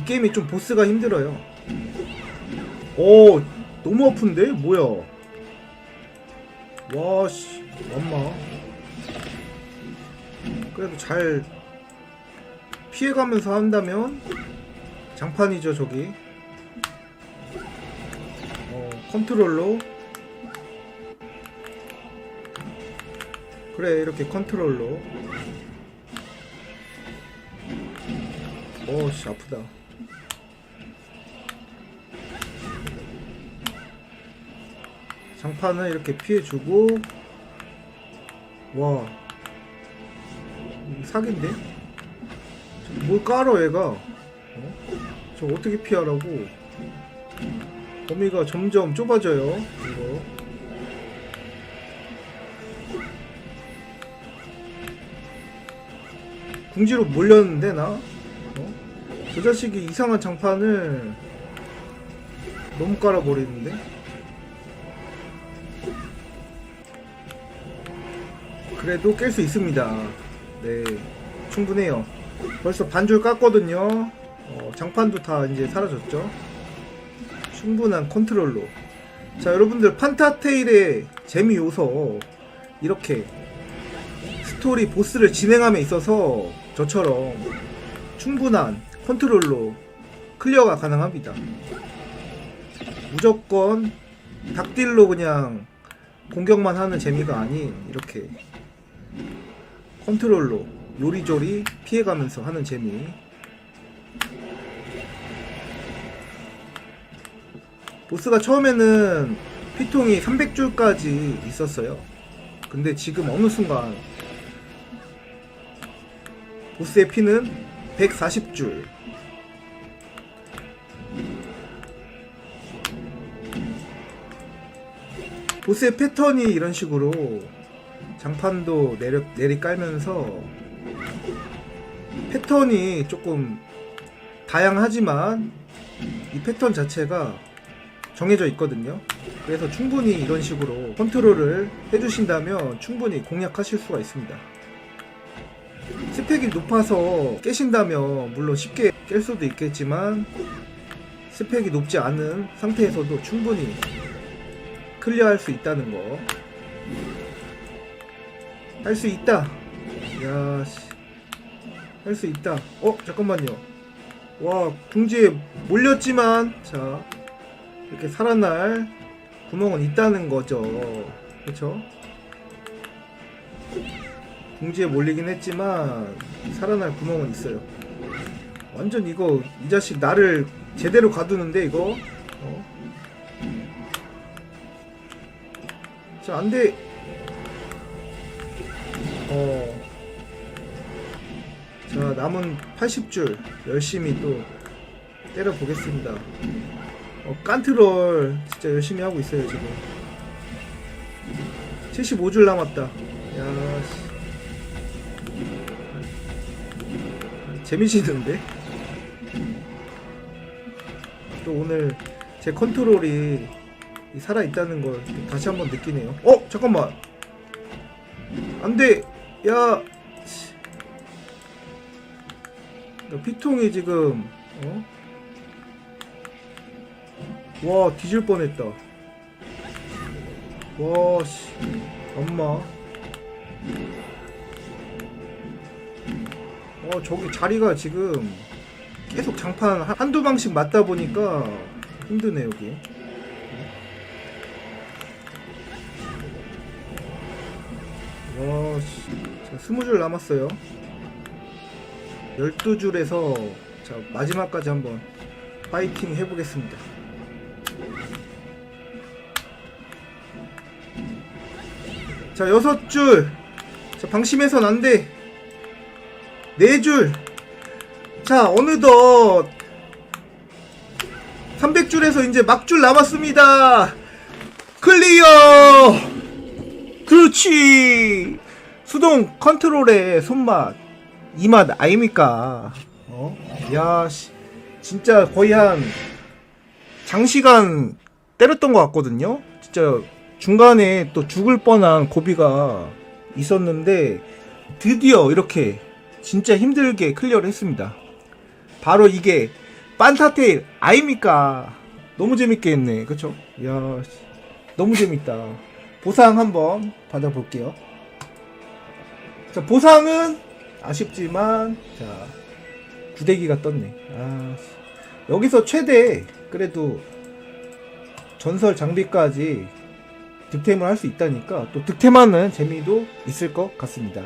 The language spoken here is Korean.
이 게임이 좀 보스가 힘들어요. 오, 너무 아픈데? 뭐야? 와, 씨, 엄마. 그래도 잘 피해가면서 한다면 장판이죠, 저기. 어, 컨트롤로. 그래, 이렇게 컨트롤로. 어씨 아프다 장판을 이렇게 피해주고 와 사기인데? 저뭘 깔아 얘가 어? 저 어떻게 피하라고 범위가 점점 좁아져요 이거 궁지로 몰렸는데 나? 어? 저 자식이 이상한 장판을 너무 깔아버리는데? 그래도 깰 수 있습니다. 네, 충분해요. 벌써 반줄 깠거든요. 어, 장판도 다 이제 사라졌죠. 충분한 컨트롤로. 자, 여러분들 판타테일의 재미 요소 이렇게 스토리 보스를 진행함에 있어서 저처럼 충분한 컨트롤로 클리어가 가능합니다. 무조건 닭딜로 그냥 공격만 하는 재미가 아닌 이렇게 컨트롤로 요리조리 피해가면서 하는 재미. 보스가 처음에는 피통이 300줄까지 있었어요. 근데 지금 어느 순간 보스의 피는 140줄. 보스의 패턴이 이런 식으로 장판도 내려, 내리 깔면서 패턴이 조금 다양하지만 이 패턴 자체가 정해져 있거든요. 그래서 충분히 이런 식으로 컨트롤을 해주신다면 충분히 공략하실 수가 있습니다. 스펙이 높아서 깨신다면 물론 쉽게 깰 수도 있겠지만 스펙이 높지 않은 상태에서도 충분히 클리어할 수 있다는 거. 할 수 있다. 야, 씨. 할 수 있다. 어, 잠깐만요. 와, 궁지에 몰렸지만, 자, 이렇게 살아날 구멍은 있다는 거죠. 그쵸? 궁지에 몰리긴 했지만, 살아날 구멍은 있어요. 완전 이거, 이 자식 나를 제대로 가두는데, 이거? 어? 자, 안 돼. 어. 자, 남은 80줄 열심히 또 때려 보겠습니다. 어, 깐트롤 진짜 열심히 하고 있어요, 지금. 75줄 남았다. 야, 씨. 재미지는데? 또 오늘 제 컨트롤이 이 살아있다는 걸 다시 한번 느끼네요. 어? 잠깐만. 안 돼! 야! 씨. 야, 피통이 지금, 어? 와, 뒤질 뻔했다. 와, 씨. 엄마. 어, 저기 자리가 지금 계속 장판 한- 한두 방씩 맞다 보니까 힘드네, 여기. 자, 20줄 남았어요. 12줄에서 자, 마지막까지 한번 파이팅 해보겠습니다. 자, 6줄. 자, 방심해선 안 돼. 4줄. 자, 어느덧 300줄에서 이제 막줄 남았습니다. 클리어! 그렇지! 수동 컨트롤의 손맛. 이 맛 아닙니까? 어? 야, 씨. 진짜 거의 한 장시간 때렸던 것 같거든요? 진짜 중간에 또 죽을 뻔한 고비가 있었는데 드디어 이렇게 진짜 힘들게 클리어를 했습니다. 바로 이게 판타테일 아입니까? 너무 재밌게 했네. 그쵸? 이야, 씨. 너무 재밌다. 보상 한번 받아볼게요. 자, 보상은 아쉽지만, 자, 구대기가 떴네. 아, 씨. 여기서 최대, 그래도 전설 장비까지 득템을 할 수 있다니까 또 득템하는 재미도 있을 것 같습니다.